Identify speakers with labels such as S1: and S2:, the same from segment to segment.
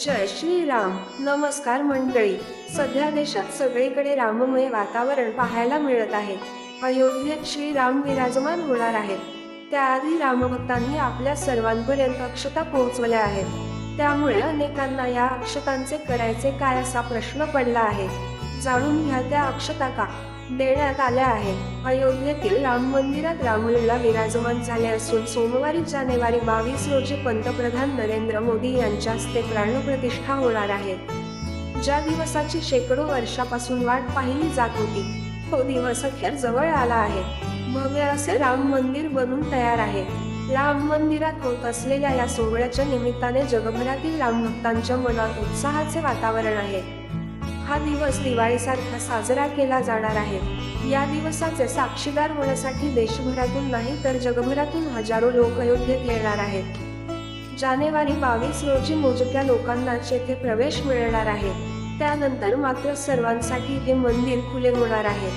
S1: जय श्रीराम. नमस्कार मंडळी. सध्या देशात सगळीकडे राममय वातावरण पाहायला मिळत आहे. अयोध्येत श्रीराम विराजमान होणार आहेत. त्याआधी रामभक्तांनी आपल्या सर्वांपर्यंत अक्षता पोहोचवल्या आहेत. त्यामुळे अनेकांना या अक्षतांचे करायचे काय असा प्रश्न पडला आहे. जाणून घ्या त्या अक्षता का? देण्यात आल्या आहेत. अयोध्येतील राम मंदिरात रामलीला विराजमान झाले असून सोमवारी जानेवारी बावीस रोजी पंतप्रधान नरेंद्र मोदी यांच्या हस्ते प्राणप्रतिष्ठा होणार आहे. ज्या दिवसाची शेकडो वर्षापासून वाट पाहिली जात होती तो दिवस अखेर जवळ आला आहे. भव्य असे राम मंदिर बनून तयार आहे. राम मंदिरात होत असलेल्या या सोहळ्याच्या निमित्ताने जगभरातील रामभक्तांच्या मनात उत्साहाचे वातावरण आहे. हा दिवस दिवाळीसारखा साजरा केला जाणार आहे. या दिवसाचे साक्षीदार होण्यासाठी देशभरातून नाही तर जगभरातून हजारो लोक अयोध्येत येणार आहेत. जानेवारी बावीस रोजी मोजक्या लोकांनाच येथे प्रवेश मिळणार आहे त्यानंतर मात्र सर्वांसाठी हे मंदिर खुले होणार आहे.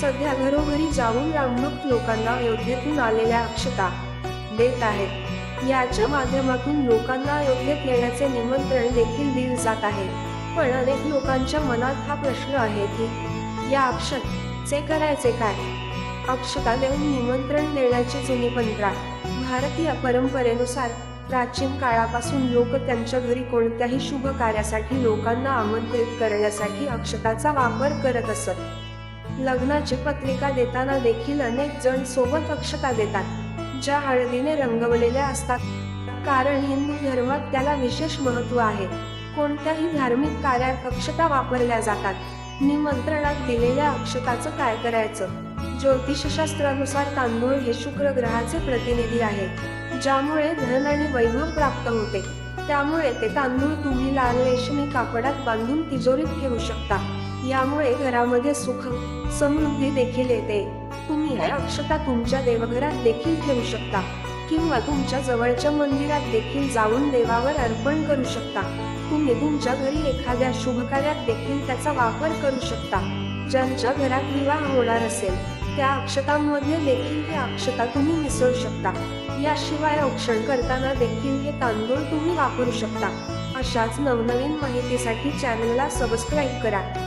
S1: सध्या घरोघरी जाऊन रामभक्त लोकांना अयोध्येतून आलेल्या अक्षता देत आहेत. याच्या माध्यमातून लोकांना अयोध्येत येण्याचे निमंत्रण देखील दिले जात आहे. पण अनेक लोकांच्या मनात हा प्रश्न आहे की या अक्षतचे करायचे काय? अक्षता देऊन निमंत्रण देण्याची जुनी पंधरा भारतीय परंपरेनुसार प्राचीन काळापासून लोक त्यांच्या घरी कोणत्याही शुभ कार्यासाठी लोकांना आमंत्रित करण्यासाठी अक्षताचा वापर करत असत. लग्नाची पत्रिका देताना देखील अनेक जण सोबत अक्षता देतात ज्या हळदीने रंगवलेल्या असतात. कारण हिंदू धर्मात त्याला विशेष महत्त्व आहे. कोणत्याही धार्मिक कार्यात अक्षता वापरल्या जातात. निमंत्रणात दिलेल्या अक्षताचं काय करायचं? ज्योतिषशास्त्रानुसार तांदूळ हे शुक्र ग्रहाचे प्रतिनिधी आहेत ज्यामुळे धन आणि वैभव प्राप्त होते. त्यामुळे ते तांदूळ तुम्ही लाल रेशमी कापडात बांधून तिजोरीत ठेवू शकता. यामुळे घरामध्ये सुख समृद्धी देखील येते. तुम्ही अक्षता तुमच्या देवघरात देखील ठेवू शकता. किंवा तुमच्या जवळच्या मंदिरात देखील जाऊन देवावर अर्पण करू शकता. तुम्ही तुमच्या घरी एखाद्या शुभ कार्यात देखील त्याचा वापर करू शकता. ज्यांच्या घरात विवाह होणार असेल त्या अक्षतांमध्ये देखील ही अक्षता तुम्ही मिसळू शकता. याशिवाय औक्षण करताना देखील हे तांदूळ तुम्ही वापरू शकता. अशाच नवनवीन माहितीसाठी चॅनलला सबस्क्राईब करा.